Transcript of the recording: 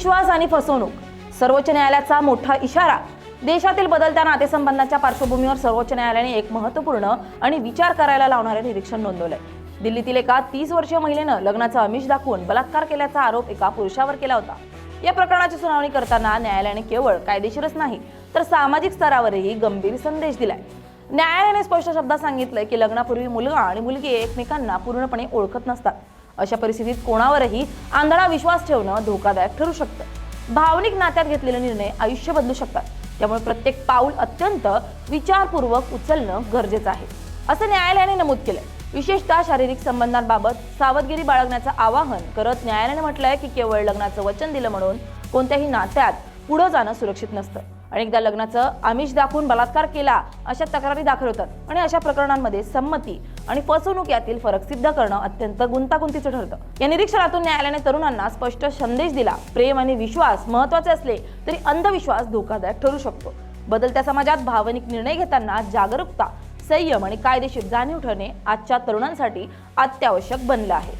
अंधविश्वास आणि फसवणूक. सर्वोच्च न्यायालयाचा मोठा इशारा. देशातील बदलत्या नातेसंबंधाच्या पार्श्वभूमीवर सर्वोच्च न्यायालयाने एक महत्त्वपूर्ण आणि विचार करायला लावणारे निरीक्षण नोंदवलंय. दिल्लीतील एका तीस वर्षीय महिलेनं लग्नाचं आमिष दाखवून बलात्कार केल्याचा आरोप एका पुरुषावर केला होता. या प्रकरणाची सुनावणी करताना न्यायालयाने केवळ कायदेशीरच नाही तर सामाजिक स्तरावरही गंभीर संदेश दिलाय. न्यायालयाने स्पष्ट शब्दात सांगितलंय की लग्नापूर्वी मुलगा आणि मुलगी एकमेकांना पूर्णपणे ओळखत नसतात. अशा परिस्थितीत कोणावरही आंधळा विश्वास ठेवणं धोकादायक ठरू शकतं. भावनिक नात्यात घेतलेले निर्णय आयुष्य बदलू शकतात. त्यामुळे प्रत्येक पाऊल अत्यंत विचारपूर्वक उचलणं गरजेचं आहे. असं न्यायालयाने नमूद केलंय. विशेषतः शारीरिक संबंधांबाबत सावधगिरी बाळगण्याचं आवाहन करत न्यायालयाने म्हटलंय की केवळ लग्नाचं वचन दिलं म्हणून कोणत्याही नात्यात पुढं जाणं सुरक्षित नसतं. अनेकदा लग्नाचं आमिष दाखवून बलात्कार केला अशा तक्रारी दाखल होतात. आणि अशा प्रकरणांमध्ये संमती आणि फसवणूक यातील फरक सिद्ध करणं अत्यंत गुंतागुंतीचं ठरतं. या निरीक्षणातून न्यायालयाने तरुणांना स्पष्ट संदेश दिला. प्रेम आणि विश्वास महत्त्वाचे असले तरी अंधविश्वास धोकादायक ठरू शकतो. बदलत्या समाजात भावनिक निर्णय घेताना जागरूकता संयम आणि कायदेशीर जाणीव ठरणे आजच्या तरुणांसाठी अत्यावश्यक बनलं आहे.